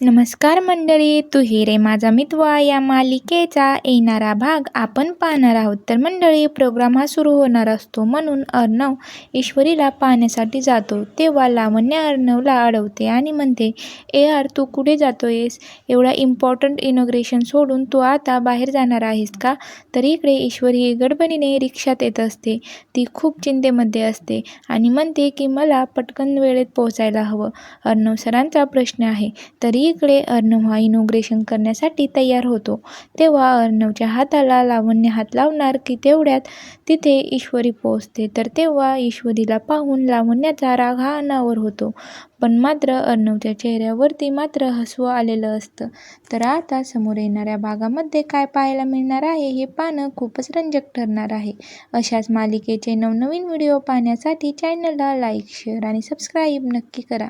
नमस्कार मंडळी तू हे रे माझा मितवा या मालिकेचा येणारा भाग आपण पाहणार आहोत. तर मंडळी प्रोग्राम हा सुरू होणार असतो म्हणून अर्णव ईश्वरीला पाहण्यासाठी जातो. तेव्हा लावण्य अर्णवला अडवते आणि म्हणते ए आर तू कुठे जातोयस? एवढा इम्पॉर्टंट इनोग्रेशन सोडून तू आता बाहेर जाणार आहेस का तर इकडे ईश्वरी गडबडीने रिक्षात येत असते. ती खूप चिंतेमध्ये असते आणि म्हणते की मला पटकन वेळेत पोहोचायला हवं. अर्णव सरांचा प्रश्न आहे. तरी इकडे अर्णव हा इनोग्रेशन करण्यासाठी तयार होतो. तेव्हा अर्णवच्या हाताला लावण्य हात लावणार की तेवढ्यात तिथे ईश्वरी पोहोचते. तर तेव्हा ईश्वरीला पाहून लावण्याचा राग हा अनावर होतो. पण मात्र अर्णवच्या चेहऱ्यावरती मात्र हसवं आलेलं असतं. तर आता समोर येणाऱ्या भागामध्ये काय पाहायला मिळणार आहे हे पाहणं खूपच रंजक ठरणार आहे. अशाच मालिकेचे नवनवीन व्हिडिओ पाहण्यासाठी चॅनलला लाईक शेअर आणि सबस्क्राईब नक्की करा.